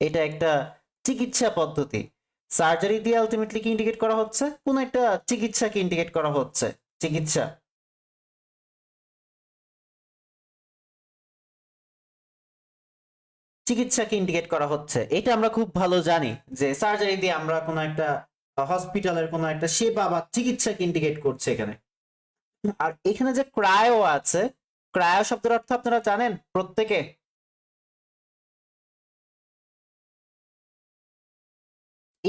এটা একটা চিকিৎসা পদ্ধতি। সার্জারি দিয়ে আলটিমেটলি কি ইন্ডিকেট করা হচ্ছে? কোন একটা চিকিৎসাকে ইন্ডিকেট করা হচ্ছে। চিকিৎসা। চিকিৎসাকে ইন্ডিকেট করা হচ্ছে। এটা আমরা খুব ভালো জানি যে সার্জারি দিয়ে আমরা কোনো একটা হসপিটালের কোনো একটা সেবা বা চিকিৎসাকে ইন্ডিকেট করছে এখানে। আর এখানে যে ক্রায়ো আছে, ক্রায়ো শব্দের অর্থ আপনারা জানেন? প্রত্যেকে।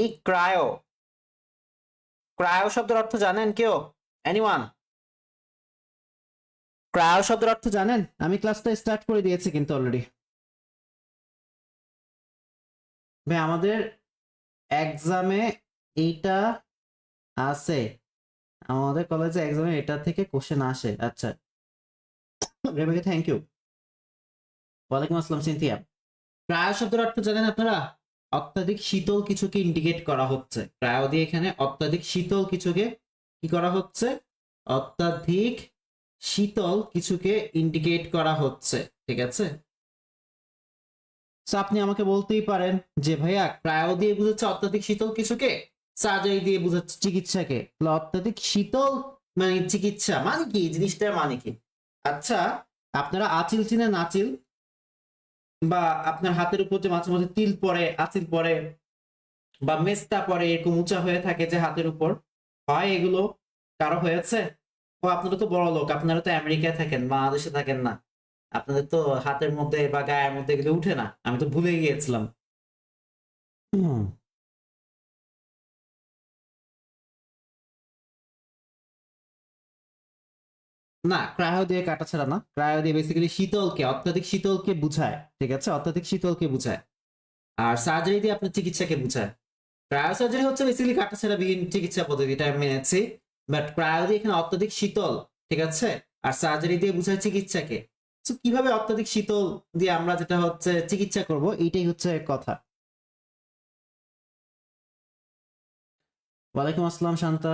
এই ক্রায়ো ক্রায়ো শব্দের অর্থ জানেন কেউ? এনিওয়ান ক্রায়ো শব্দের অর্থ জানেন? আমি ক্লাসটা স্টার্ট করে দিয়েছি কিন্তু অলরেডি ভাই, আমাদের এক্সামে এইটা আছে। আমাদের কলেজে এক্সামে এটা থেকে কোশ্চেন আসে। আচ্ছা। থ্যাংক ইউ ওয়ালাইকুম আসসালাম সিনথিয়া প্রায় শব্দের অর্থ জানেন আপনারা? অত্যাধিক শীতল কিছুকে ইন্ডিকেট করা হচ্ছে। প্রায় দিয়ে এখানে অত্যাধিক শীতল কিছুকে কি করা হচ্ছে? অত্যাধিক শীতল কিছুকে ইন্ডিকেট করা হচ্ছে, ঠিক আছে? আপনি আমাকে বলতেই পারেন যে, ভাইয়া ক্রায়ো দিয়ে বুঝাচ্ছে অত্যাধিক শীতল কিছুকে সার্জারি দিয়ে বুঝাচ্ছে চিকিৎসাকে। অত্যাধিক শীতল মানে চিকিৎসা মানে কি? জিনিসটার মানে কি? আচ্ছা আপনারা আচিল চিনেন আচিল? বা আপনার হাতের উপর যে মাঝে মাঝে তিল পরে আচিল পরে বা মেস্তা পরে এরকম উঁচা হয়ে থাকে যে হাতের উপর, হয় এগুলো কারও হয়েছে? ও আপনারা তো বড় লোক, আপনারা তো আমেরিকায় থাকেন, বাংলাদেশে থাকেন না। আপনাদের তো হাতের মধ্যে বা গায়ের মধ্যে এগুলো উঠে না, আমি তো ভুলে গিয়েছিলাম। না, ক্রায়ো দিয়ে কাটা ছাড়া না। ক্রায়ো দিয়ে বেসিক্যালি শীতলকে, অত্যাধিক শীতলকে বুঝায়, ঠিক আছে? অত্যাধিক শীতলকে বুঝায়। আর সার্জারি দিয়ে আপনার চিকিৎসাকে বুঝায়। ক্রায়ো সার্জারি হচ্ছে বেসিক্যালি কাটা ছাড়া বিহীন চিকিৎসা পদ্ধতি, এটা আমি মেনেছি। বাট ক্রায়ো দিয়ে এখানে অত্যাধিক শীতল, ঠিক আছে? আর সার্জারি দিয়ে বুঝায় চিকিৎসাকে। তো কীভাবে অত্যাধিক শীতল দিয়ে আমরা যেটা হচ্ছে চিকিৎসা করব, এইটাই হচ্ছে কথা। ওয়ালাইকুম আসসালাম, শান্তা।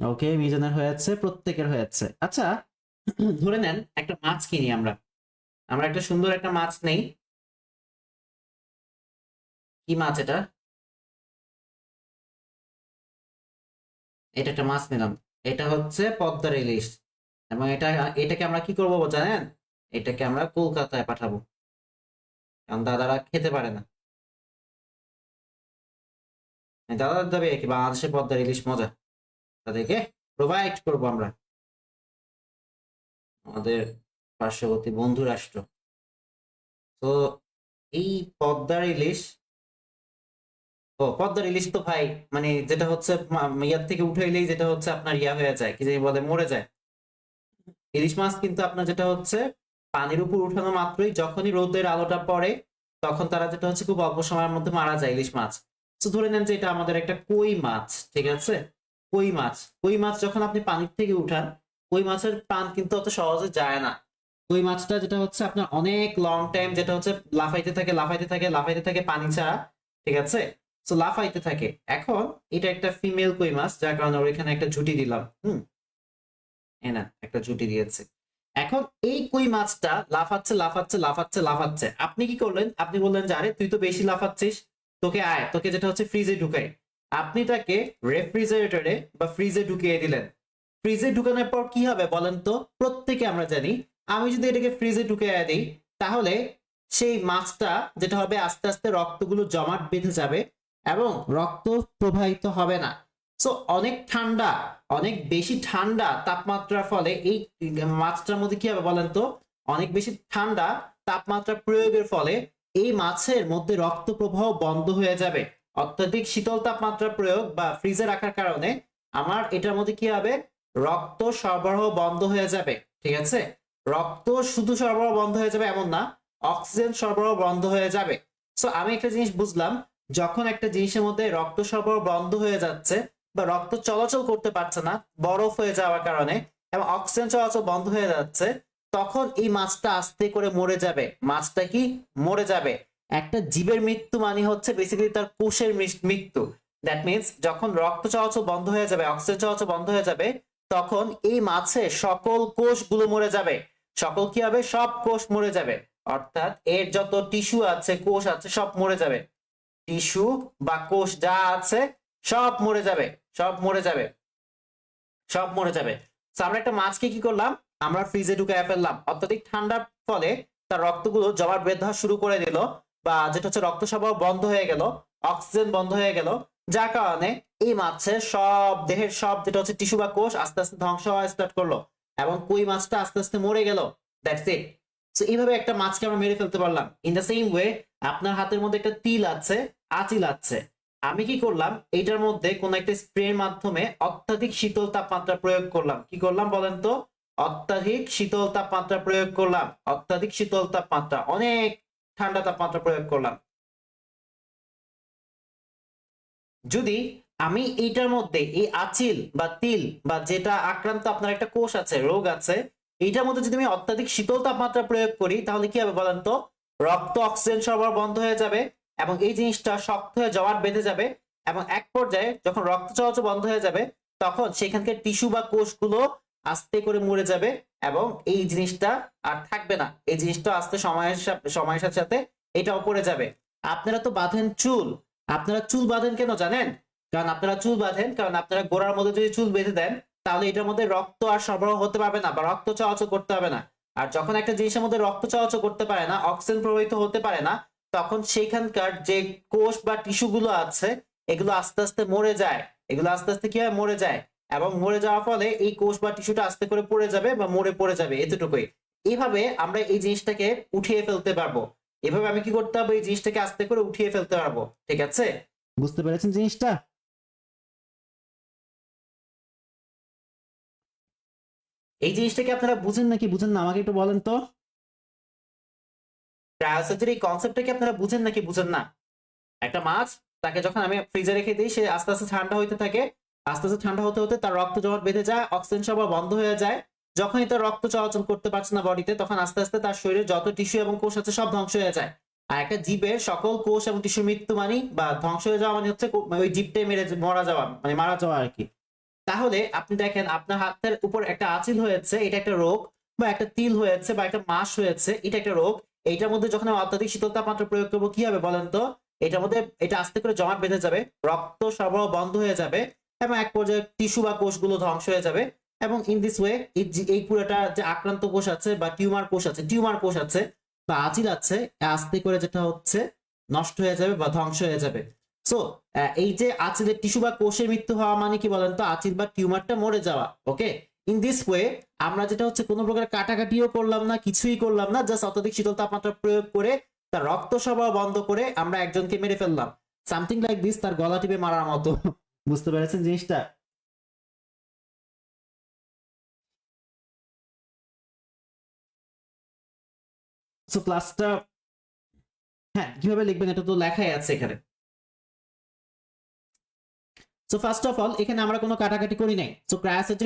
ওকে মিজানের হয়েছে প্রত্যেকের হয়েছে আচ্ছা ধরে নেন একটা মাছ কিনি আমরা। আমরা একটা সুন্দর একটা মাছ নেই। কি মাছ এটা? এটা একটা মাছ নিলাম। এটা হচ্ছে পদ্মার ইলিশ। এবং এটা, এটাকে আমরা কি করব জানেন? এটাকে আমরা কলকাতায় পাঠাবো। কারণ দাদারা খেতে পারে না। দাদা দাবি কি বাংলাদেশে পদ্মার ইলিশ মজা। তাদেরকে প্রোভাইড করব আমরা। আমাদের পার্শ্ববর্তী বন্ধু রাষ্ট্র। তো এই পদ্মার ইলিশ, ও পদ্মার ইলিশ তো ভাই মানে যেটা হচ্ছে ইয়ার থেকে উঠে এলেই যেটা হচ্ছে আপনার ইয়া হয়ে যায়, কি যে বলে, মরে যায়। ইলিশ মাছ কিন্তু আপনার যেটা হচ্ছে, পানির উপর উঠানো মাত্রই যখনই রোদের আলোটা পড়ে, তখন তারা যেটা হচ্ছে খুব অল্প সময়ের মধ্যে মারা যায় ইলিশ মাছ। তো ধরে নেন যে এটা আমাদের একটা কই মাছ, ঠিক আছে? কই মাছ? কই মাছ যখন আপনি পানির থেকে উঠান, কই মাছের প্রাণ কিন্তু অত সহজে যায় না। কই মাছটা যেটা হচ্ছে আপনার অনেক লং টাইম যেটা হচ্ছে লাফাইতে থাকে লাফাইতে থাকে লাফাইতে থাকে পানি ছাড়া, ঠিক আছে? তো লাফাইতে থাকে। এখন এটা একটা ফিমেল কই মাছ, যার কারণে ওর এখানে একটা ঝুটি দিলাম, হুম? এই না, একটা ঝুটি দিয়েছে। এখন এই কই মাছটা লাফাচ্ছে লাফাচ্ছে লাফাচ্ছে লাফাচ্ছে। আপনি কি করলেন? আপনি বললেন যে, আরে, তুই তো বেশি লাফাচ্ছিস। তোকে আয়, তোকে যেটা হচ্ছে ফ্রিজে ঢুকাই। আপনি তাকে রেফ্রিজারেটরে বা ফ্রিজে ঢুকিয়ে দিলেন। ফ্রিজে ঢুকানোর পর কি হবে বলেন তো? প্রত্যেকে আমরা জানি। আমি যদি এটাকে ফ্রিজে ঢুকিয়ে দিই, তাহলে সেই মাছটা যেটা হবে আস্তে আস্তে রক্তগুলো জমাট বেঁধে যাবে এবং রক্ত প্রবাহিত হবে না। সো অনেক ঠান্ডা, অনেক বেশি ঠান্ডা তাপমাত্রার ফলে এই মাছটার মধ্যে কি হবে বলেন তো? অনেক বেশি ঠান্ডা তাপমাত্রা প্রয়োগের ফলে এই মাছের মধ্যে রক্ত প্রবাহ বন্ধ হয়ে যাবে। অত্যাধিক শীতল তাপমাত্রা প্রয়োগ বা ফ্রিজে রাখার কারণে আমার এটার মধ্যে কি হবে? রক্ত সরবরাহ বন্ধ হয়ে যাবে, ঠিক আছে? রক্ত শুধু সরবরাহ বন্ধ হয়ে যাবে এমন না, অক্সিজেন সরবরাহ বন্ধ হয়ে যাবে। সো আমি একটা জিনিস বুঝলাম, যখন একটা জিনিসের মধ্যে রক্ত সরবরাহ বন্ধ হয়ে যাচ্ছে বা রক্ত চলাচল করতে পারছে না, বরফ হয়ে যাওয়ার কারণে এবং অক্সিজেন চলাচল বন্ধ হয়ে যাচ্ছে, তখন এই মাছটা আস্তে করে মরে যাবে। মাছটা কি? মরে যাবে। একটা জীবের মৃত্যু মানে হচ্ছে বেসিক্যালি তার কোষের মৃত্যু। দ্যাট মিনস যখন রক্ত চলাচল বন্ধ হয়ে যাবে অক্সিজেন চলাচল বন্ধ হয়ে যাবে, তখন এই মাছে সকল কোষগুলো মরে যাবে। সকল কি হবে? সব কোষ মরে যাবে। অর্থাৎ এর যত টিস্যু আছে, কোষ আছে, সব মরে যাবে। টিস্যু বা কোষ যা আছে, সব মরে যাবে। সব মরে যাবে। সব মরে যাবে। আমরা একটা মাছকে কি করলাম? আমরা ফ্রিজে ঢুকে ফেললাম। অত্যাধিক ঠান্ডার ফলে তার রক্তগুলো জমাট হওয়া শুরু করে দিল। বা যেটা হচ্ছে রক্ত সরবরাহ বন্ধ হয়ে গেল, অক্সিজেন বন্ধ হয়ে গেল, যার কারণে এই মাছের সব, দেহের সব যেটা হচ্ছে টিস্যু বা কোষ আস্তে আস্তে ধ্বংস হওয়া স্টার্ট করল এবং কই মাছটা আস্তে আস্তে মরে গেল দ্যাটস ইট সো এইভাবে একটা মাছকে আমরা মেরে ফেলতে পারলাম। ইন দ্য সেম ওয়ে আপনার হাতের মধ্যে একটা তিল আছে, আচিল আছে। আমি কি করলাম? এইটার মধ্যে কোন একটা স্প্রের মাধ্যমে অত্যাধিক শীতল তাপমাত্রা প্রয়োগ করলাম। কি করলাম বলেন তো? অত্যাধিক শীতল তাপমাত্রা প্রয়োগ করলাম। অত্যাধিক শীতল তাপমাত্রা। অনেক ঠান্ডা তাপমাত্রা প্রয়োগ করলাম। যদি আমি এইটার মধ্যে এই আচিল বা তিল বা যেটা আক্রান্ত আপনার একটা কোষ আছে, রোগ আছে, এইটার মধ্যে যদি আমি অত্যাধিক শীতল তাপমাত্রা প্রয়োগ করি, তাহলে কি হবে বলেন তো? রক্ত, অক্সিজেন সরবরাহ বন্ধ হয়ে যাবে এবং এই জিনিসটা শক্ত হয়ে জমাট বেঁধে যাবে এবং এক পর্যায়ে যখন রক্ত চলাচল বন্ধ হয়ে যাবে, তখন সেখানকার টিস্যু বা কোষগুলো আস্তে করে মরে যাবে এবং এই জিনিসটা আর থাকবে না। এই জিনিসটা আস্তে সময়ের সময়ের সাথে সাথে এটাও পড়ে যাবে। আপনারা তো বাঁধেন চুল। আপনারা চুল বাঁধেন কেন জানেন? কারণ আপনারা চুল বাঁধেন, কারণ আপনারা গোড়ার মধ্যে যদি চুল বেঁধে দেন, তাহলে এটার মধ্যে রক্ত আর সরবরাহ হতে পারবে না বা রক্ত চলাচল করতে হবে না। আর যখন একটা জিনিসের মধ্যে রক্ত চলাচল করতে পারে না, অক্সিজেন প্রবাহিত হতে পারে না, তখন সেইখানকার যে কোষ বা টিস্যু গুলো আছে, এগুলো আস্তে আস্তে মরে যায়। এগুলো আস্তে আস্তে কি হয় মরে যায়? এবং মরে যাওয়ার ফলে এই কোষ বা টিস্যুটা আস্তে করে পড়ে যাবে বা মরে পড়ে যাবে এতটুকুই। এইভাবে আমরা এই জিনিসটাকে উঠিয়ে ফেলতে পারব। এভাবে আমি কি করতে পারব? এই জিনিসটাকে আস্তে করে উঠিয়ে ফেলতে পারব। ঠিক আছে? বুঝতে পেরেছেন জিনিসটা? এই জিনিসটাকে আপনারা বুঝেন নাকি বুঝেন না? আমাকে একটু বলেন তো। ক্রায়োসার্জারি এই কনসেপ্টটাকে আপনারা বুঝেন নাকি বুঝেন না? একটা মাছ তাকে যখন আমি ফ্রিজে রেখে দিই সে আস্তে আস্তে ঠান্ডা হইতে থাকে। আস্তে আস্তে ঠান্ডা হতে হতে তার রক্ত জমাট বেঁধে যায়, অক্সিজেন সরবরাহ বন্ধ হয়ে যায়। যখনই তার রক্ত চলাচল করতে পারছে না বডিতে তখন আস্তে আস্তে তার শরীরে যত টিস্যু এবং কোষ আছে সব ধ্বংস হয়ে যায়। আর একটা জীবের সকল কোষ এবং টিস্যু মৃত্যু মানে বা ধ্বংস হয়ে যাওয়া মানে হচ্ছে ওই জীবটাই মেরে মরা যাওয়া মানে মারা যাওয়া আর কি। তাহলে আপনি দেখেন, আপনার হাতের উপর একটা আচিল হয়েছে, এটা একটা রোগ, বা একটা তিল হয়েছে, বা একটা মাস হয়েছে, এটা একটা রোগ। এইটার মধ্যে যখন অত্যাধিক শীতল তাপমাত্রা প্রয়োগ করব, কি হবে বলেন তো? এটার মধ্যে, এটা আস্তে করে জমাট বেঁধে যাবে, রক্ত সরবরাহ বন্ধ হয়ে যাবে এবং এক পর্যায়ে টিস্যু বা কোষগুলো ধ্বংস হয়ে যাবে এবং ইন দিস ওয়ে এই পুরোটা যে আক্রান্ত কোষ আছে বা টিউমার কোষ আছে টিউমার কোষ আছে বা আচিল আছে, আস্তে করে যেটা হচ্ছে নষ্ট হয়ে যাবে বা ধ্বংস হয়ে যাবে। সো এই যে আচিলের টিস্যু বা কোষের মৃত্যু হওয়া মানে কি বলেন তো? আচিল বা টিউমারটা মরে যাওয়া ওকে ইন দিস ওয়ে আমরা যেটা হচ্ছে কোনো প্রকার কাটাকাটিও করলাম না, কিছুই করলাম না জাস্ট অত্যাধিক শীতল তাপমাত্রা প্রয়োগ করে তার রক্ত সরবরাহ বন্ধ করে আমরা একজনকে মেরে ফেললাম। সামথিং লাইক দিস তার গলা টিপে মারার মতো। বুঝতে পেরেছেন জিনিসটা? সো ক্লাসটা হ্যাঁ কীভাবে লিখবেন এটা তো লেখাই আছে এখানে। সো ফার্স্ট অফ অল এখানে আমরা কোনো কাটাকাটি করি নাই। সো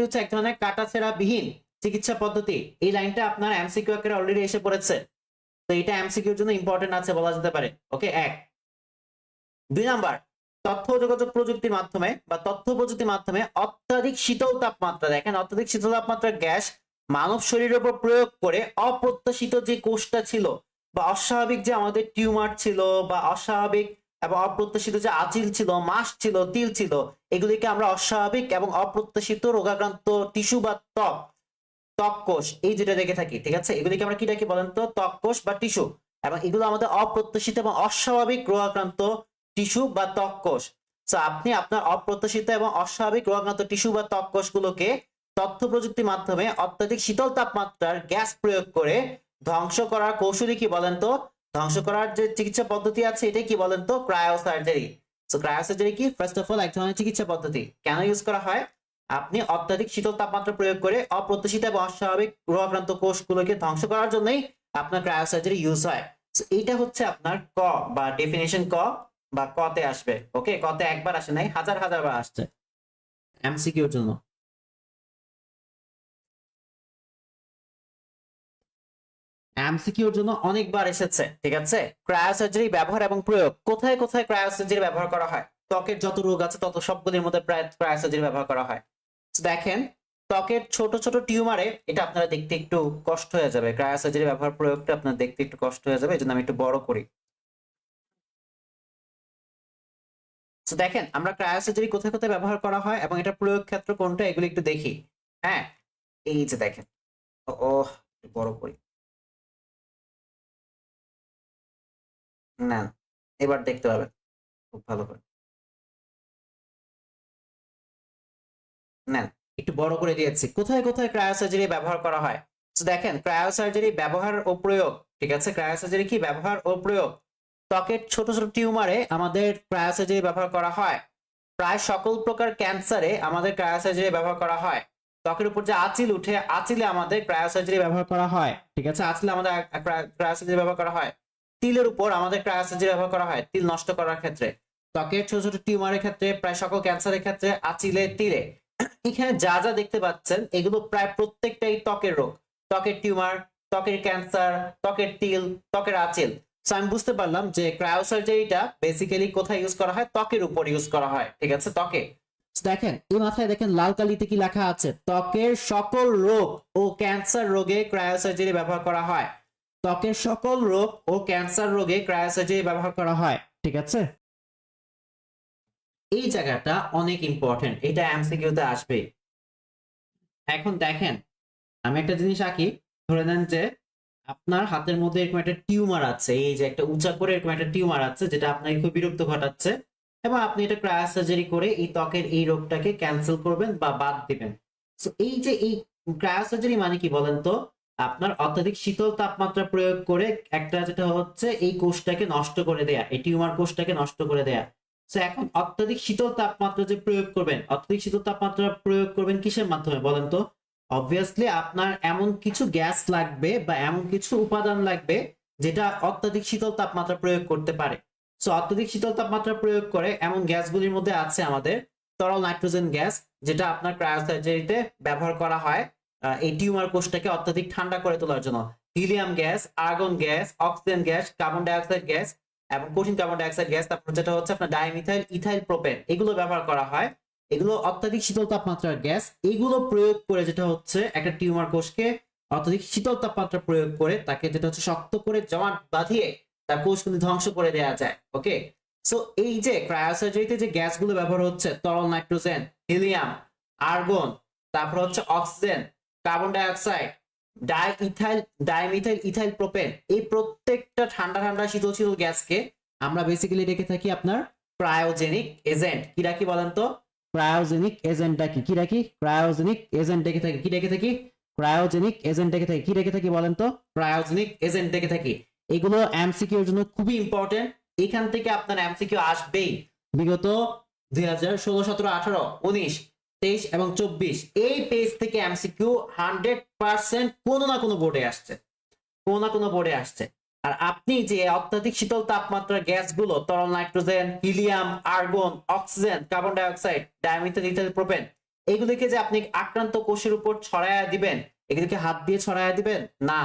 হচ্ছে এক ধরনের কাটাছেড়া বিহীন চিকিৎসা পদ্ধতি। এই লাইনটা আপনার এমসিকিউ আকারে অলরেডি এসে পড়েছে। তো এটা এমসিকিউর জন্য ইম্পর্টেন্ট আছে বলা যেতে পারে। ওকে এক। দুই নাম্বার তথ্য যোগাযোগ প্রযুক্তির মাধ্যমে বা তথ্য প্রযুক্তির মাধ্যমে অত্যাধিক শীতল তাপমাত্রা দেখেন। অত্যাধিক শীতল তাপমাত্রার গ্যাস মানব শরীরের উপর প্রয়োগ করে অপ্রত্যাশিত যে কোষটা ছিল বা অস্বাভাবিক যে আমাদের টিউমার ছিল বা অস্বাভাবিক এবং অপ্রত্যাশিত যে আচিল ছিল, মাস ছিল, তিল ছিল, এগুলিকে আমরা অস্বাভাবিক এবং অপ্রত্যাশিত রোগাক্রান্ত টিস্যু বা ত্বক ত্বক কোষ, এই যেটা দেখে থাকি, ঠিক আছে? এগুলিকে আমরা কি ডাকি বলেন তো? ত্বক কোষ বা টিস্যু। এবং এগুলো আমাদের অপ্রত্যাশিত এবং অস্বাভাবিক রোগাক্রান্ত টিস্যু বা ত্বক কোষ। তো আপনি আপনার অপ্রত্যাশিত এবং অস্বাভাবিক রোগাক্রান্ত টিস্যু বা ত্বক কোষগুলোকে তথ্য প্রযুক্তির মাধ্যমে অত্যাধিক শীতল তাপমাত্রার গ্যাস প্রয়োগ করে ধ্বংস করার কৌশলী কি বলেন তো? ধ্বংস করার যে চিকিৎসা পদ্ধতি আছে এটা কি বলেন তো? ক্রায়োসার্জারি। সো ক্রায়োসার্জারি কি? ফার্স্ট অফ অল এক ধরনের চিকিৎসা পদ্ধতি। কেন ইউজ করা হয়? আপনি অত্যাধিক শীতল তাপমাত্রা প্রয়োগ করে অপ্রত্যাশিত এবং অস্বাভাবিক রোগাক্রান্ত কোষগুলোকে ধ্বংস করার জন্যই আপনার ক্রায়োসার্জারি ইউজ হয়। সো এইটা হচ্ছে আপনার ক বা ডেফিনেশন ক। বা কতে আসবে ওকে কতে একবার আসে নাই, হাজার হাজার বার আসছে। এমসিকিউর জন্য। এমসিকিউর জন্য অনেকবার এসেছে, ঠিক আছে? ক্রায়োসার্জারি ব্যবহার এবং প্রয়োগ। কোথায় কোথায় ক্রায়োসার্জারি ব্যবহার করা হয়? ত্বকের যত রোগ আছে, তত সবগুলির মধ্যে প্রায় ক্রায়োসার্জারি ব্যবহার করা হয়। দেখেন, ত্বকের ছোট ছোট টিউমারে এটা আপনারা দেখতে একটু কষ্ট হয়ে যাবে। ক্রায়োসার্জারি ব্যবহার প্রয়োগটা আপনার দেখতে একটু কষ্ট হয়ে যাবে এই জন্য আমি একটু বড় করি। তো দেখেন, আমরা ক্রায়োসার্জারি কোথায় কোথায় ব্যবহার করা হয় এবং এটা প্রয়োগ ক্ষেত্র কোনটা, এগুলো একটু দেখি। হ্যাঁ এই যে দেখেন। ও বড় করি। না, এবার দেখতে পাবেন। খুব ভালো করে। নেন একটু বড় করে দিয়েছি। কোথায় কোথায় ক্রায়োসার্জারি ব্যবহার করা হয়? তো দেখেন ক্রায়োসার্জারি ব্যবহার ও প্রয়োগ, ঠিক আছে? ক্রায়োসার্জারি কি? ব্যবহার ও প্রয়োগ। ত্বকের ছোট ছোট টিউমারে আমাদের ক্রায়োসার্জারি ব্যবহার করা হয়। প্রায় সকল প্রকার ক্যান্সারে আমাদের ক্রায়োসার্জারি ব্যবহার করা হয়। ত্বকের উপর যে আঁচিল উঠে, আঁচিলে আমাদের ক্রায়োসার্জারি ব্যবহার করা হয়। ঠিক আছে? আঁচিলে আমাদের ক্রায়োসার্জারি ব্যবহার করা হয়। তিলের উপর আমাদের ক্রায়োসার্জারি ব্যবহার করা হয়, তিল নষ্ট করার ক্ষেত্রে। ত্বকের ছোট ছোট টিউমারের ক্ষেত্রে, প্রায় সকল ক্যান্সারের ক্ষেত্রে আঁচিলে, তিলে। এখানে যা যা দেখতে পাচ্ছেন, এগুলো প্রায় প্রত্যেকটাই ত্বকের রোগ। ত্বকের টিউমার, ত্বকের ক্যান্সার, ত্বকের তিল, ত্বকের আঁচিল। So, আমি বুঝতে পারলাম যে ক্রায়োসার্জারিটা বেসিক্যালি কোথায় ইউজ করা হয়? ত্বকের উপর ইউজ করা হয়। ঠিক আছে? ত্বকে। দেখেন এই মাথায় দেখেন লাল কালিতে কি লেখা আছে? ত্বকের সকল রোগ ও ক্যান্সার রোগে ক্রায়োসার্জারি ব্যবহার করা হয়। ত্বকের সকল রোগ ও ক্যান্সার রোগে ক্রায়োসার্জারি ব্যবহার করা হয়। ঠিক আছে? এই জায়গাটা অনেক ইম্পর্টেন্ট এটা এমসিকিউতে আসবে এখন দেখেন আমি একটা জিনিস আঁকি। ধরে নেন যে আপনার হাতের মধ্যে এরকম একটা টিউমার আছে, এই যে একটা উঁচা করে এরকম একটা টিউমার আছে, যেটা আপনাকে খুব বিরক্ত ঘটাচ্ছে, এবং আপনি এটা ক্রায়োসার্জারি করে এই ত্বকের এই রোগটাকে ক্যান্সেল করবেন বা বাদ দিবেন। সো এই যে এই ক্রায়োসার্জারি মানে কি বলেন তো? আপনার অত্যাধিক শীতল তাপমাত্রা প্রয়োগ করে একটা যেটা হচ্ছে এই কোষটাকে নষ্ট করে দেয়া, এই টিউমার কোষটাকে নষ্ট করে দেয়া। সো এখন অত্যাধিক শীতল তাপমাত্রা যে প্রয়োগ করবেন, অত্যাধিক শীতল তাপমাত্রা প্রয়োগ করবেন কিসের মাধ্যমে বলেন তো? অবভিয়াসলি আপনার এমন কিছু গ্যাস লাগবে বা এমন কিছু উপাদান লাগবে যেটা অত্যাধিক শীতল তাপমাত্রা প্রয়োগ করতে পারে। সো অত্যাধিক শীতল তাপমাত্রা প্রয়োগ করে এমন গ্যাসগুলির মধ্যে আছে আমাদের তরল নাইট্রোজেন গ্যাস যেটা আপনার ক্রায়োসার্জারিতে ব্যবহার করা হয় এই টিউমার কোষটাকে অত্যাধিক ঠান্ডা করে তোলার জন্য। Helium gas argon gas oxygen gas carbon dioxide gas এবং কঠিন কার্বন ডাইঅক্সাইড গ্যাস তারপর যেটা হচ্ছে আপনার ডাইমিথাইল ইথাইল প্রোপেন এগুলো ব্যবহার করা হয়। এগুলো অত্যাধিক শীতল তাপমাত্রার গ্যাস, এগুলো প্রয়োগ করে যেটা হচ্ছে একটা টিউমার কোষকে অত্যাধিক শীতল তাপমাত্রা প্রয়োগ করে তাকে যেটা হচ্ছে শক্ত করে জমাট বাঁধিয়ে তার কোষগুলি ধ্বংস করে দেওয়া যায় ওকে সো এই যে ক্রায়োসার্জারিতে যে গ্যাসগুলো ব্যবহার হচ্ছে, তরল নাইট্রোজেন, হিলিয়াম, আর্গন, তারপর হচ্ছে oxygen, carbon dioxide diethyl dimethyl, ethyl propane, এই প্রত্যেকটা ঠান্ডা ঠান্ডা শীতল শীতল গ্যাসকে আমরা বেসিক্যালি রেখে থাকি আপনার ক্রায়োজেনিক এজেন্ট কিরা কি বলেন তো? ক্রায়োজেনিক এজেন্টটা কি কি রাখি ক্রায়োজেনিক এজেন্ট রেখে থাকি, কি রেখে থাকি? ক্রায়োজেনিক এজেন্ট রেখে থাকি, কি রেখে থাকি বলেন তো? ক্রায়োজেনিক এজেন্ট রেখে থাকি। এগুলো এমসিকিউ এর জন্য খুবই ইম্পর্টেন্ট এখান থেকে আপনার এমসিকিউ আসবেই। বিগত দুই হাজার ষোলো, সতেরো, আঠারো, উনিশ, তেইশ এবং চব্বিশ, এই পেজ থেকে এমসিকিউ হান্ড্রেড পার্সেন্ট কোনো না কোনো বোর্ডে আসছে। কোনো না কোনো বোর্ডে আসছে। আর আপনি যে অত্যাধিক শীতল তাপমাত্রার গ্যাসগুলো, তরল nitrogen, helium, argon, oxygen, carbon dioxide dimethyl ইত্যাদি প্রোপেন, এগুলিকে যে আপনি আক্রান্ত কোষের উপর ছড়ায়া দিবেন, এগুলিকে হাত দিয়ে ছড়ায়া দিবেন? না।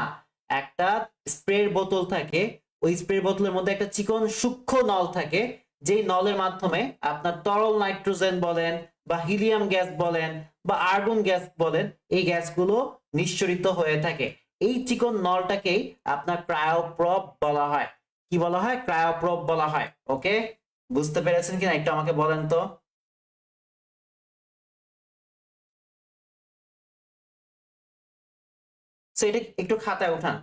একটা স্প্রের বোতল থাকে, ওই স্প্রে বোতলের মধ্যে একটা চিকন সূক্ষ্ম নল থাকে, যেই নলের মাধ্যমে আপনার তরল নাইট্রোজেন বলেন বা হিলিয়াম গ্যাস বলেন বা আর্গন গ্যাস বলেন, এই গ্যাসগুলো নিঃসরিত হয়ে থাকে। এই চিকন নলটাকেই আপনার ক্রায়োপ্রব বলা হয়। কি বলা হয়? ক্রায়োপ্রব বলা হয়। ওকে? বুঝতে পেরেছেন কিনা? একটু আমাকে বলেন তো। এটা একটু খাতায় উঠান।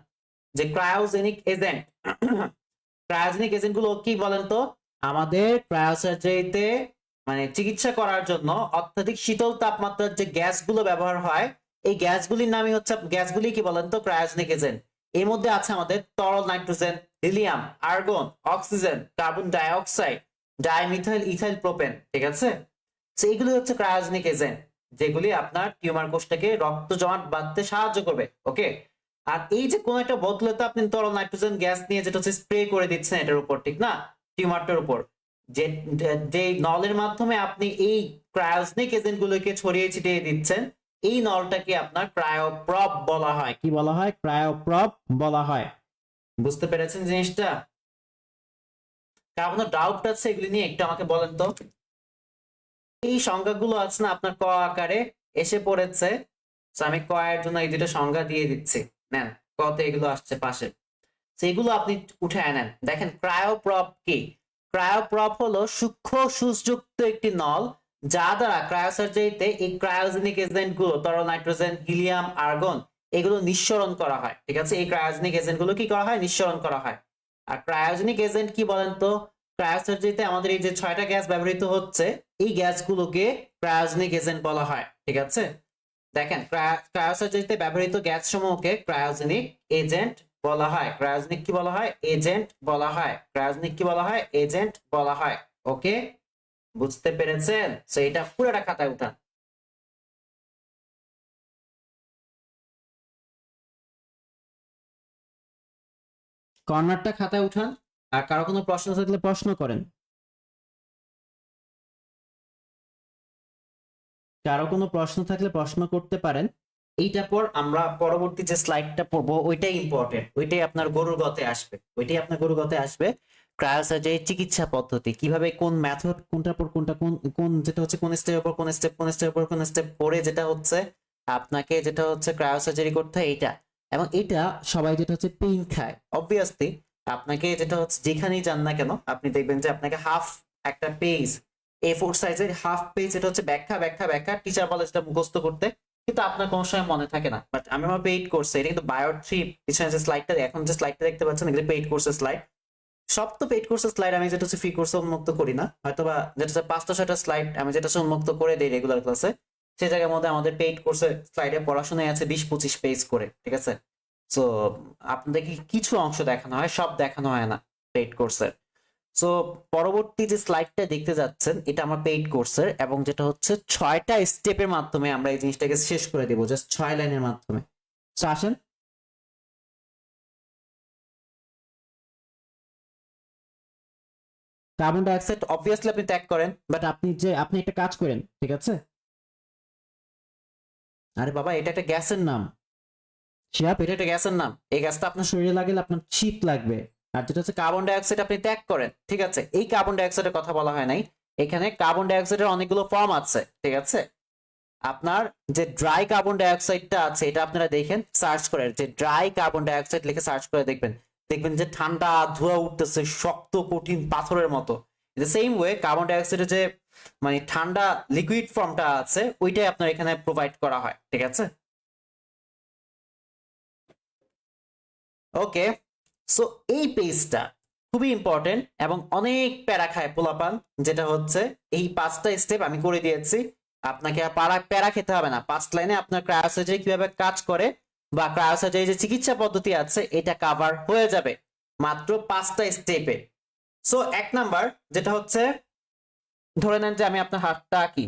যে ক্রায়োজেনিক এজেন্ট ক্রায়োজেনিক এজেন্টগুলো কি বলেন তো? আমাদের ক্রায়োসার্জারিতে মানে চিকিৎসা করার জন্য অত্যাধিক শীতল তাপমাত্রার যে গ্যাসগুলো ব্যবহার হয় এই গ্যাসগুলির নামই হচ্ছে, গ্যাসগুলি কি বলেন তো? Cryogenic agent. এর মধ্যে আছে আমাদের তরল nitrogen, helium, argon, oxygen, carbon dioxide, dimethyl, ethyl, propane, ঠিক আছে? তো এইগুলি হচ্ছে ক্রায়োজেনিক এজেন্ট, যেগুলি আপনার টিউমার কোষটাকে রক্ত জমাট বাঁধতে সাহায্য করবে ওকে আর এই যে কোন একটা বোতলে তো আপনি তরল নাইট্রোজেন গ্যাস নিয়ে যেটা হচ্ছে স্প্রে করে দিচ্ছেন এটার উপর, ঠিক না? টিউমারটার উপর। যে যে নলের মাধ্যমে আপনি এই ক্রায়োজনিক এজেন্ট গুলোকে ছড়িয়ে ছিটিয়ে দিচ্ছেন এই নলটাকে আপনার ক্রায়োপ্রপ বলা হয়। কি বলা হয়? ক্রায়োপ্রপ বলা হয়। বুঝতে পেরেছেন জিনিসটা? কার কোনো ডাউট আছে, এগুলি নিয়ে একটু আমাকে বলেন তো। এই সংখ্যাগুলো আছে না, আপনার ক আকারে এসে পড়েছে। আমি কয়ের জন্য এই দুটো সংজ্ঞা দিয়ে দিচ্ছি। নেন, কত এগুলো আসছে পাশে। সেগুলো আপনি উঠে নেন দেখেন ক্রায়োপ্রপ কি? ক্রায়োপ্রপ হলো সূক্ষ্ম সুযুক্ত একটি নল। যা দ্বারা ক্রায়োসার্জারিতে এই ক্রায়োজেনিক এজেন্টগুলো তরল নাইট্রোজেন, হিলিয়াম, আর্গন, এগুলো নিঃসরণ করা হয়, ঠিক আছে? এই ক্রায়োজেনিক এজেন্টগুলো কি করা হয়? নিঃসরণ করা হয়। আর ক্রায়োজেনিক এজেন্ট কি বলেন তো? ক্রায়োসার্জারিতে আমাদের এই যে ছয়টা গ্যাস ব্যবহৃত হচ্ছে, এই গ্যাসগুলোকে ক্রায়োজেনিক এজেন্ট বলা হয়, ঠিক আছে? দেখেন ক্রায়োসার্জারিতে ব্যবহৃত গ্যাস সমূহকে ক্রায়োজেনিক এজেন্ট বলা হয়। ক্রায়োজেনিক কি বলা হয়? এজেন্ট বলা হয়। ক্রায়োজেনিক কি বলা হয়? এজেন্ট বলা হয়। ওকে? বুঝতে পেরেছেন? সো এটা পুরোটা খাতায় উঠান। কর্নারটা খাতায় উঠান, আর কারও কোনো প্রশ্ন থাকলে প্রশ্ন করেন। কারও কোনো প্রশ্ন থাকলে প্রশ্ন করতে পারেন। এইটা পর আমরা পরবর্তী যে স্লাইডটা পড়ব, ওইটাই ইম্পর্টেন্ট ওইটাই আপনার গরুর গতে আসবে, ওইটাই আপনার গরুর গতে আসবে। ক্রায়োসার্জারি চিকিৎসা পদ্ধতি, কীভাবে কোন মেথড কোনটার পর কোনটা, কোন কোন যেটা হচ্ছে কোন স্টেপের উপর কোন স্টেপ কোন স্টেপের উপর কোন স্টেপ পরে যেটা হচ্ছে আপনাকে যেটা হচ্ছে ক্রায়োসার্জারি করতে হয় এইটা। এবং এটা সবাই যেটা হচ্ছে পেইন খায়। অবভিয়াসলি আপনাকে যেটা হচ্ছে যেখানেই যান না কেন, আপনি দেখবেন যে আপনাকে হাফ একটা পেজ এ ফোর সাইজের হাফ পেজ এটা হচ্ছে ব্যাখ্যা ব্যাখ্যা ব্যাখ্যা টিচার বলে সেটা মুখস্থ করতে। কিন্তু আপনার কোনো সময় মনে থাকে না। বাট আমি আমার পেইড কোর্সে এটা কিন্তু বায়ো থ্রি পিছনে যে স্লাইডটা এখন যে স্লাইডটা দেখতে পাচ্ছেন, এগুলো পেইড কোর্সের স্লাইড সব তো পেইড কোর্সের স্লাইড আমি যেটা হচ্ছে ফ্রি কোর্সে উন্মুক্ত করি না। হয়তো বা যেটা হচ্ছে পাঁচটা, ছয়টা স্লাইড আমি যেটা হচ্ছে উন্মুক্ত করে দিই রেগুলার ক্লাসে সেই জায়গার মধ্যে আমাদের পেইড কোর্সের স্লাইডে পড়াশোনায় আছে বিশ, পঁচিশ পেজ করে, ঠিক আছে? সো আপনাদেরকে কিছু অংশ দেখানো হয়, সব দেখানো হয় না পেইড কোর্সের সো পরবর্তী যে স্লাইডটা দেখতে যাচ্ছেন, এটা আমার পেইড কোর্সের এবং যেটা হচ্ছে ছয়টা স্টেপের মাধ্যমে আমরা এই জিনিসটাকে শেষ করে দেবো জাস্ট ছয় লাইনের মাধ্যমে। সো আসেন। কার্বন ডাইঅক্সাইড অবভিয়াসলি আপনি ত্যাগ করেন বাট আপনি যে, আপনি একটা কাজ করেন, ঠিক আছে? আরে বাবা, এটা একটা গ্যাসের নাম। শিহাব এটা একটা গ্যাসের নাম। এই গ্যাসটা আপনার শরীরে লাগলে আপনার শীত লাগবে। আর যেটা হচ্ছে কার্বন ডাইঅক্সাইড আপনি ত্যাগ করেন, ঠিক আছে? এই কার্বন ডাইঅক্সাইডের কথা বলা হয় নাই। এখানে কার্বন ডাইঅক্সাইডের অনেকগুলো ফর্ম আছে, ঠিক আছে? আপনার যে ড্রাই কার্বন ডাইঅক্সাইডটা আছে, এটা আপনারা দেখেন সার্চ করে। যে ড্রাই কার্বন ডাইঅক্সাইড লিখে সার্চ করে দেখবেন। দেখবেন যে ঠান্ডা ধোয়া উঠতেছে, শক্ত কঠিন পাথরের মতো। সেম ওয়ে কার্বন ডাইঅক্সাইডের যে মানে ঠান্ডা লিকুইড ফর্মটা আছে, ওইটাই আপনার এখানে প্রোভাইড করা হয়, ঠিক আছে? ওকে সো এই পেজটা খুবই ইম্পর্টেন্ট এবং অনেক প্যারা খায় পোলাপান, যেটা হচ্ছে এই পাঁচটা স্টেপ আমি করে দিয়েছি। আপনাকে আর প্যারা খেতে হবে না। পাঁচ লাইনে আপনার ক্রায়োসার্জারি কীভাবে কাজ করে বা ক্রায়োসার্জারি যে চিকিৎসা পদ্ধতি আছে, এটা কাভার হয়ে যাবে মাত্র পাঁচটা স্টেপে সো এক নাম্বার যেটা হচ্ছে, ধরে নেন যে আমি আপনার হাতটা আঁকি।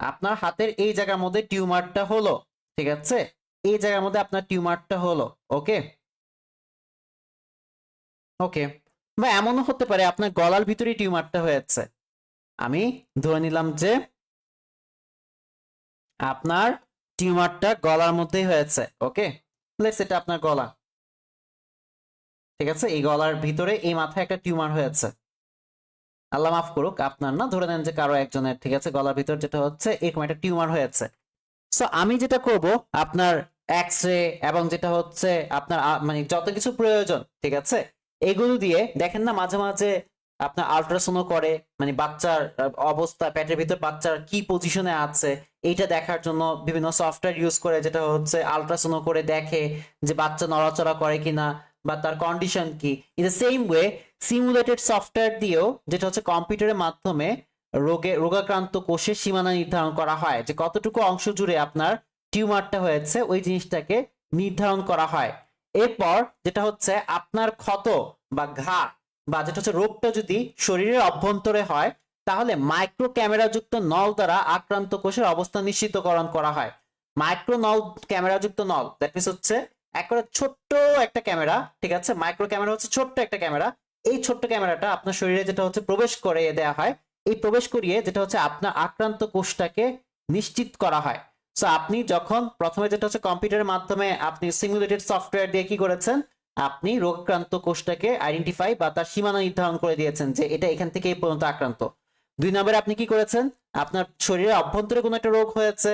আপনার হাতের এই জায়গার মধ্যে টিউমারটা হলো, ঠিক আছে? এই জায়গার মধ্যে আপনার টিউমারটা হলো ওকে ওকে বা এমনও হতে পারে, আপনার গলার ভিতরে টিউমারটা হয়েছে। আমি ধরে নিলাম যে, আপনার টিউমারটা গলার মধ্যেই হয়েছে, ওকে? লেটস এটা আপনার গলা। ঠিক আছে? এই গলার ভিতরে এই মাথায় একটা টিউমার হয়েছে। আল্লাহ মাফ করুক, আপনার না? ধরে নেন যে কারও একজনের, ঠিক আছে? গলার ভিতর যেটা হচ্ছে, এরকম একটা টিউমার হয়েছে। সো আমি যেটা করব, আপনার এক্স রে এবং যেটা হচ্ছে, আপনার মানে যত কিছু প্রয়োজন, ঠিক আছে? এগুলো দিয়ে, দেখেন না, মাঝে মাঝে আপনার আল্ট্রাসাউন্ড করে মানে বাচ্চার অবস্থা, পেটের ভিতর বাচ্চার কি পজিশনে আছে, এইটা দেখার জন্য বিভিন্ন সফটওয়্যার ইউজ করে, যেটা হচ্ছে আল্ট্রাসাউন্ড করে দেখে যে বাচ্চা নড়াচড়া করে কিনা বা তার কন্ডিশন কি। In the same way simulated software দিয়েও, যেটা হচ্ছে কম্পিউটারের মাধ্যমে রোগে, রোগাক্রান্ত কোষের সীমানা নির্ধারণ করা হয়, যে কতটুকু অংশ জুড়ে আপনার টিউমারটা হয়েছে, ওই জিনিসটাকে নির্ধারণ করা হয়। এরপর যেটা হচ্ছে আপনার ক্ষত বা ঘা বা যেটা হচ্ছে রোগটা যদি শরীরের অভ্যন্তরে হয়, তাহলে মাইক্রো ক্যামেরা যুক্ত নল দ্বারা আক্রান্ত কোষের অবস্থা নিশ্চিতকরণ করা হয়। মাইক্রো নল ক্যামেরা যুক্ত নল দ্যাট মিনস হচ্ছে একবারে ছোট্ট একটা ক্যামেরা ঠিক আছে? মাইক্রো ক্যামেরা হচ্ছে ছোট্ট একটা ক্যামেরা এই ছোট্ট ক্যামেরাটা আপনার শরীরে যেটা হচ্ছে প্রবেশ করে দেওয়া হয়, এই প্রবেশ করিয়ে যেটা হচ্ছে আপনার আক্রান্ত কোষটাকে নিশ্চিত করা হয়। সো আপনি যখন প্রথমে যেটা হচ্ছে কম্পিউটারের মাধ্যমে আপনি সিমুলেটেড সফটওয়্যার দিয়ে কি করেছেন? আপনি রোগাক্রান্ত কোষটাকে আইডেন্টিফাই বা তার সীমানা নির্ধারণ করে দিয়েছেন যে এটা এখান থেকে এই পর্যন্ত আক্রান্ত। দুই নম্বরে আপনি কি করেছেন? আপনার শরীরের অভ্যন্তরে কোনো একটা রোগ হয়েছে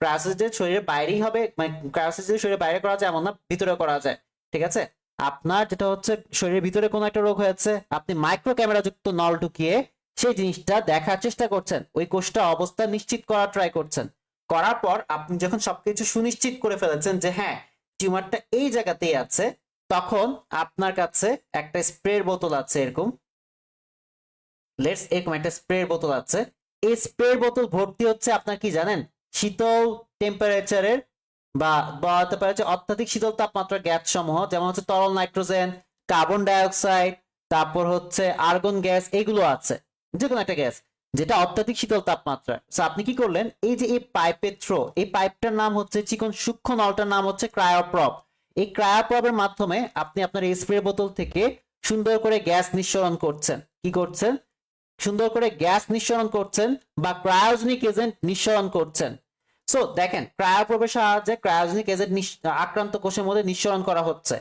ক্রায়োসিস যে শরীরের বাইরেই হবে মানে ক্রায়োসিস শরীরের বাইরে করা যায় এমন না, ভিতরে করা যায়, ঠিক আছে? আপনার যেটা হচ্ছে, শরীরের ভিতরে কোনো একটা রোগ হয়েছে, আপনি মাইক্রো ক্যামেরা যুক্ত নল ঢুকিয়ে সেই জিনিসটা দেখার চেষ্টা করছেন, ওই কোষটা অবস্থা নিশ্চিত করার ট্রাই করছেন। করার পর আপনি যখন সবকিছু সুনিশ্চিত করে ফেলেছেন যে হ্যাঁ টিউমারটা এই জায়গাতেই আছে তখন আপনার কাছে একটা স্প্রের বোতল আছে এরকম। লেটস এরকম একটা স্প্রের বোতল আছে। এই স্প্রের বোতল ভর্তি হচ্ছে আপনার কি জানেন? শীতল টেম্পারেচারের বা বলতে পারে যে অত্যাধিক শীতল তাপমাত্রার গ্যাস সমূহ যেমন হচ্ছে তরল নাইট্রোজেন কার্বন ডাইঅক্সাইড তারপর হচ্ছে আর্গন গ্যাস এগুলো আছে। যে কোনো একটা গ্যাস যেটা অত্যাধিক শীতল তাপমাত্রা। So, আপনি কি করলেন? এই যে এই পাইপের থ্রো এই পাইপটার নাম হচ্ছে চিকন সূক্ষ্ম নলটার নাম হচ্ছে ক্রায়োপ্রপ এই ক্রায়োপ্রপের মাধ্যমে আপনি আপনার স্প্রে বোতল থেকে সুন্দর করে গ্যাস নিঃসরণ করছেন। কি করছেন? সুন্দর করে গ্যাস নিঃসরণ করছেন বা ক্রায়োজনিক এজেন্ট নিঃসরণ করছেন। সো দেখেন ক্রায়োপ্রবের সাহায্যে ক্রায়োজনিক এজেন্ট আক্রান্ত কোষের মধ্যে নিঃসরণ করা হচ্ছে।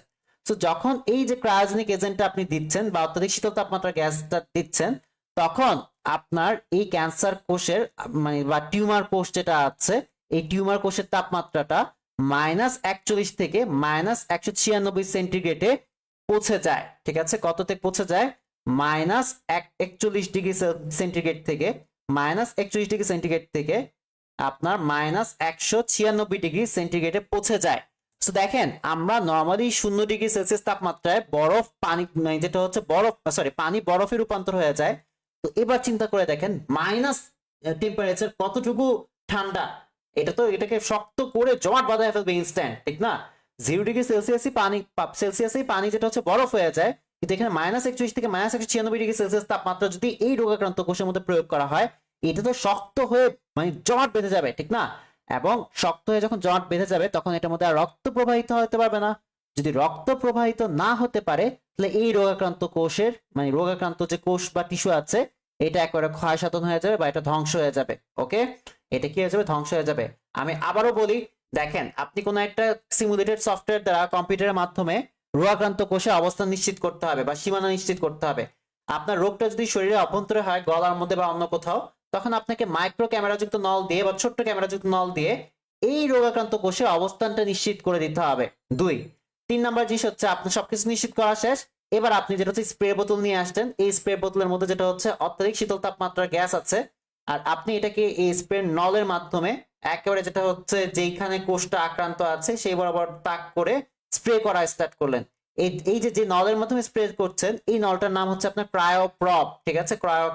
সো যখন এই যে ক্রায়োজনিক এজেন্টটা আপনি দিচ্ছেন বা অত্যাধিক শীতল তাপমাত্রা গ্যাসটা দিচ্ছেন, তখন আপনার এই ক্যান্সার কোষের মানে বা টিউমার কোষ যেটা আছে, এই টিউমার কোষের তাপমাত্রাটা মাইনাস একচল্লিশ থেকে মাইনাস একশো ছিয়ানব্বই সেন্টিগ্রেডে পৌঁছে যায়। ঠিক আছে? কততে পৌঁছে যায়? মাইনাস একচল্লিশ ডিগ্রি সেন্টিগ্রেড থেকে, মাইনাস একচল্লিশ ডিগ্রি সেন্টিগ্রেড থেকে আপনার মাইনাস একশো ছিয়ানব্বই ডিগ্রি সেন্টিগ্রেডে পৌঁছে যায়। তো দেখেন, আমরা নর্মালি শূন্য ডিগ্রি সেলসিয়াস তাপমাত্রায় বরফ, পানি মানে যেটা হচ্ছে বরফ সরি পানি বরফে রূপান্তর হয়ে যায়। তো এবার চিন্তা করে দেখেন, মাইনাস টেম্পারেচার কতটুকু ঠান্ডা? এটা তো এটাকে শক্ত করে জমাট বাঁধায় ফেলবে ইনস্ট্যান্ট ঠিক না? জিরো ডিগ্রি সেলসিয়াসই পানি সেলসিয়াসই পানি যেটা হচ্ছে বরফ হয়ে যায়, কিন্তু এখানে মাইনাস একচল্লিশ থেকে মাইনাস একশো ছিয়ানব্বই ডিগ্রি সেলসিয়াস তাপমাত্রা যদি এই রোগাক্রান্ত কোষের মধ্যে প্রয়োগ করা হয়, এটা তো শক্ত হয়ে মানে জমাট বেঁধে যাবে, ঠিক না? এবং শক্ত হয়ে যখন জমাট বেঁধে যাবে, তখন এটার মধ্যে আর রক্ত প্রবাহিত হতে পারবে না। যদি রক্ত প্রবাহিত না হতে পারে, তাহলে এই রোগাক্রান্ত কোষের মানে রোগাক্রান্ত যে কোষ বা টিস্যু আছে এটা একবারে ক্ষয় সাধন হয়ে যাবে বা এটা ধ্বংস হয়ে যাবে ওকে এটা কি হয়ে যাবে? ধ্বংস হয়ে যাবে। আমি আবারও বলি, দেখেন, আপনি কোনো একটা সিমুলেটেড সফটওয়্যার দ্বারা কম্পিউটারের মাধ্যমে রোগাক্রান্ত কোষের অবস্থান নিশ্চিত করতে হবে বা সীমানা নিশ্চিত করতে হবে। আপনার রোগটা যদি শরীরে অভ্যন্তরে হয়, গলার মধ্যে বা অন্য কোথাও, তখন আপনাকে মাইক্রো ক্যামেরাযুক্ত নল দিয়ে বা ছোট্ট ক্যামেরাযুক্ত নল দিয়ে এই রোগাক্রান্ত কোষের অবস্থানটা নিশ্চিত করে দিতে হবে। দুই, তিন নাম্বার জিনিস হচ্ছে, আপনার সবকিছু নিশ্চিত করা শেষ এবার আপনি যেটা হচ্ছে স্প্রে বোতল নিয়ে আসতেন এই স্প্রে বোতলের মধ্যে যেটা হচ্ছে অত্যাধিক শীতল তাপমাত্রার গ্যাস আছে। আর আপনি এটাকে এই স্প্রে নলের মাধ্যমে একেবারে যেটা হচ্ছে যেইখানে কোষটা আক্রান্ত আছে, সেই বরাবর তাক করে স্প্রে করা স্টার্ট করলেন। এই এই যে যে নলের মাধ্যমে স্প্রে করছেন, এই নলটার নাম হচ্ছে আপনার ক্রায়োপ্রপ ঠিক আছে?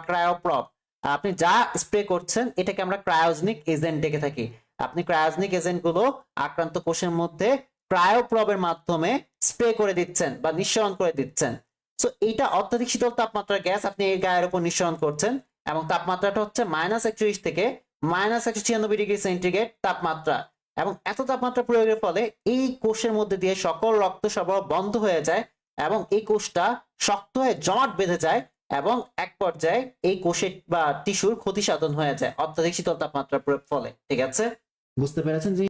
ক্রায়োপ্রপ আপনি যা স্প্রে করছেন, এটাকে আমরা ক্রায়োজনিক এজেন্ট ডেকে থাকি। আপনি ক্রায়োজনিক এজেন্টগুলো আক্রান্ত কোষের মধ্যে ক্রায়োপ্রবের মাধ্যমে স্প্রে করে দিচ্ছেন বা নিঃসরণ করে দিচ্ছেন। সো এইটা অত্যাধিক শীতল তাপমাত্রার গ্যাস আপনি এই গায়ের উপর নিঃসরণ করছেন এবং তাপমাত্রাটা হচ্ছে মাইনাস একচল্লিশ থেকে মাইনাস একশো ছিয়ানব্বই ডিগ্রি সেন্টিগ্রেড তাপমাত্রা। এবং এত তাপমাত্রা প্রয়োগের ফলে এই কোষের মধ্যে দিয়ে সকল রক্ত সরবরাহ বন্ধ হয়ে যায় এবং এই কোষটা শক্ত হয়ে জমাট বেঁধে যায় এবং এক পর্যায়ে এই কোষের বা টিস্যুর ক্ষতি সাধন হয়ে যায় অত্যাধিক শীতল তাপমাত্রা প্রয়োগ ফলে। ঠিক আছে? বুঝতে পেরেছেন যে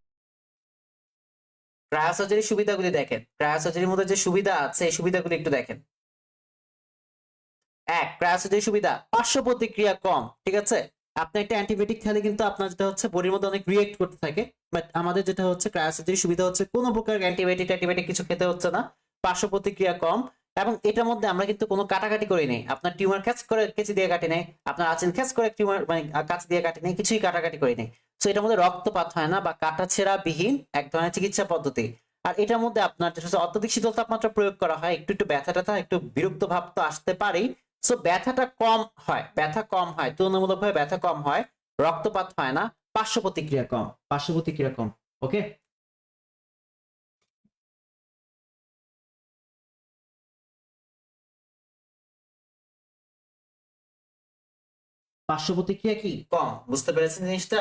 ক্রায়োসার্জারির সুবিধাগুলি দেখেন। ক্রায়োসার্জারির মধ্যে যে সুবিধা আছে, এই সুবিধাগুলি একটু দেখেন। এক ক্রায়োসার্জারির সুবিধা, পার্শ্ব প্রতিক্রিয়া কম, ঠিক আছে? আপনি একটা অ্যান্টিবায়োটিক খেলে কিন্তু আপনার যেটা হচ্ছে বডির মধ্যে অনেক রিয়েক্ট করতে থাকে বাট আমাদের যেটা হচ্ছে ক্রায়োসার্জারির সুবিধা হচ্ছে কোনো প্রকার অ্যান্টিবায়োটিক অ্যান্টিবায়োটিক কিছু খেতে হচ্ছে না, পার্শ্ব প্রতিক্রিয়া কম, এবং এটার মধ্যে আমরা কিন্তু কোনো কাটাকাটি করি নেই। আপনার টিউমার ক্যাচ করে, কেচি দিয়ে কাটি নেই, আপনার আচেন ক্যাচ করে টিউমার মানে কাছ দিয়ে কাটি নেই, কিছুই কাটাকাটি করি নেই। তো এটার মধ্যে রক্তপাত হয় না বা কাটা ছেঁড়া বিহীন এক ধরনের চিকিৎসা পদ্ধতি। আর এটার মধ্যে আপনার অত্যধিক শীতল তাপমাত্রা প্রয়োগ করা হয়, একটু একটু ব্যথা ট্যাথা একটু বিরক্ত ভাব তো আসতে পারেই। সো ব্যথাটা কম হয়, ব্যথা কম হয়, তুলনামূলকভাবে ব্যথা কম হয়, রক্তপাত হয় না পার্শ্ব প্রতিক্রিয়া কম পার্শ্ব প্রতিক্রিয়া কম ওকে পার্শ্ব প্রতিক্রিয়া কি? কম, বুঝতে পেরেছেন জিনিসটা?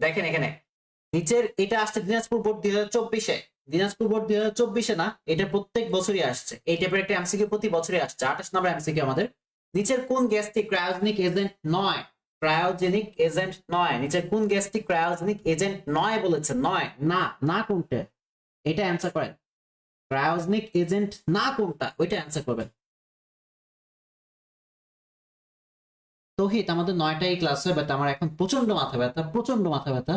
দেখেন এখানে। নিচের এটা আসছে দিনাজপুর বোর্ড দুই হাজার চব্বিশে। দিনাজপুর বোর্ড দুই হাজার চব্বিশে না, এটা প্রত্যেক বছরই আসছে। এই টাইপের একটা এমসিকিউ প্রতি বছরই আসছে, আঠাশ নম্বর এমসিকিউ আমাদের। নিচের কোন গ্যাসটি ক্রায়োজেনিক এজেন্ট নয়? ক্রায়োজেনিক এজেন্ট নয়। নিচের কোন গ্যাসটি ক্রায়োজেনিক এজেন্ট নয় বলেছে? নয়, না না কোনটা? এটা অ্যান্সার করেন। ক্রায়োজনিক এজেন্ট না কোনটা? ওইটা অ্যান্সার করবেন। তহিত আমাদের নয়টাই ক্লাস হয় বাট আমার এখন প্রচণ্ড মাথা ব্যথা প্রচণ্ড মাথা ব্যথা।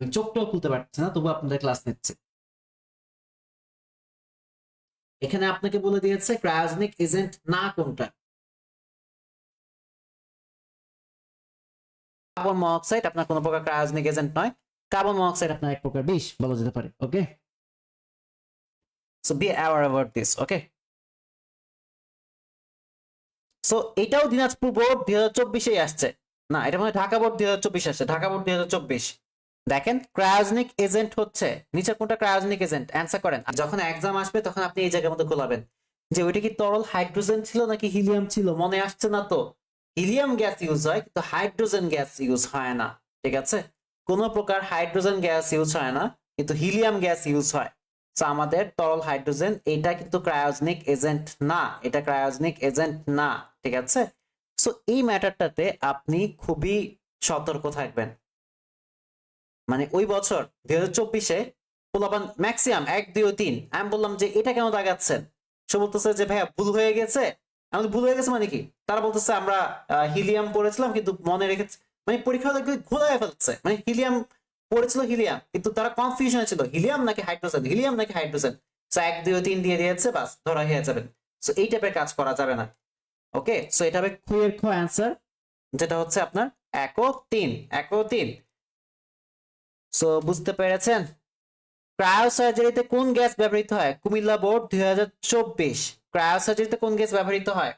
চোখটাও খুলতে পারছি না তবু আপনাদের ক্লাস নিচ্ছে। এখানে আপনাকে বলে দিয়েছে ক্রায়োজনিক এজেন্ট না কোনটা? কার্বন মনোক্সাইড আপনার কোনো প্রকার ক্রায়োজনিক এজেন্ট নয়। কার্বন মনোক্সাইড আপনার এক প্রকার বিষ বলা যেতে পারে okay so be aware about this okay so এটাও দিনাজপুর বোর্ড দুই হাজার চব্বিশে আসছে। না, এটা মানে ঢাকা বোর্ড দুই হাজার চব্বিশ আসছে, ঢাকা বোর্ড দুই হাজার চব্বিশ। দেখেন ক্রায়োজনিক এজেন্ট হচ্ছে, নিচের কোনটা ক্রায়োজনিক এজেন্ট অ্যান্সার করেন। যখন এক্সাম আসবে, তখন আপনি এই জায়গার মধ্যে খোলাবেন যে ওইটা কি তরল হাইড্রোজেন ছিল নাকি হিলিয়াম ছিল? মনে আসছে না তো। হিলিয়াম গ্যাস ইউজ হয়, কিন্তু হাইড্রোজেন গ্যাস ইউজ হয় না। ঠিক আছে? কোনো প্রকার হাইড্রোজেন গ্যাস ইউজ হয় না, কিন্তু হিলিয়াম গ্যাস ইউজ হয়। আমাদের তরল হাইড্রোজেন, এটা কিন্তু ক্রায়োজনিক এজেন্ট না। এটা ক্রায়োজনিক এজেন্ট না, ঠিক আছে? সো এই ম্যাটারটাতে আপনি খুবই সতর্ক থাকবেন। মানে ওই বছর দুই হাজার চব্বিশে পোলাপান ম্যাক্সিমাম, এক, দুই তিন, আমি বললাম যে, এটা কেন দাগাচ্ছেন? সে বলতেছে যে, ভাইয়া, ভুল হয়ে গেছে। আমাদের ভুল হয়ে গেছে মানে কি? তারা বলতেছে, আমরা হিলিয়াম পড়েছিলাম, কিন্তু মনে রেখেছে। মানে পরীক্ষা দেখলে ঘোলায় ফেলছে। মানে হিলিয়াম পড়েছিল হিলিয়াম, কিন্তু তারা কনফিউশনে ছিল হিলিয়াম নাকি হাইড্রোজেন হিলিয়াম নাকি হাইড্রোজেন সো এক, দুই তিন দিয়ে দিয়েছে, বাস, ধরা হয়ে যাবেন সো এই টাইপের কাজ করা যাবে না। ওকে সো এটা হবে খুয়ের খ অ্যান্সার যেটা হচ্ছে আপনার এক তিন এক তিন। সো বুঝতে পেরেছেন? ক্রায়োসার্জারিতে কোন গ্যাস ব্যবহৃত হয়? কুমিল্লা বোর্ড, দুই হাজার চব্বিশ। ক্রায়োসার্জারিতে কোন গ্যাস ব্যবহৃত হয়?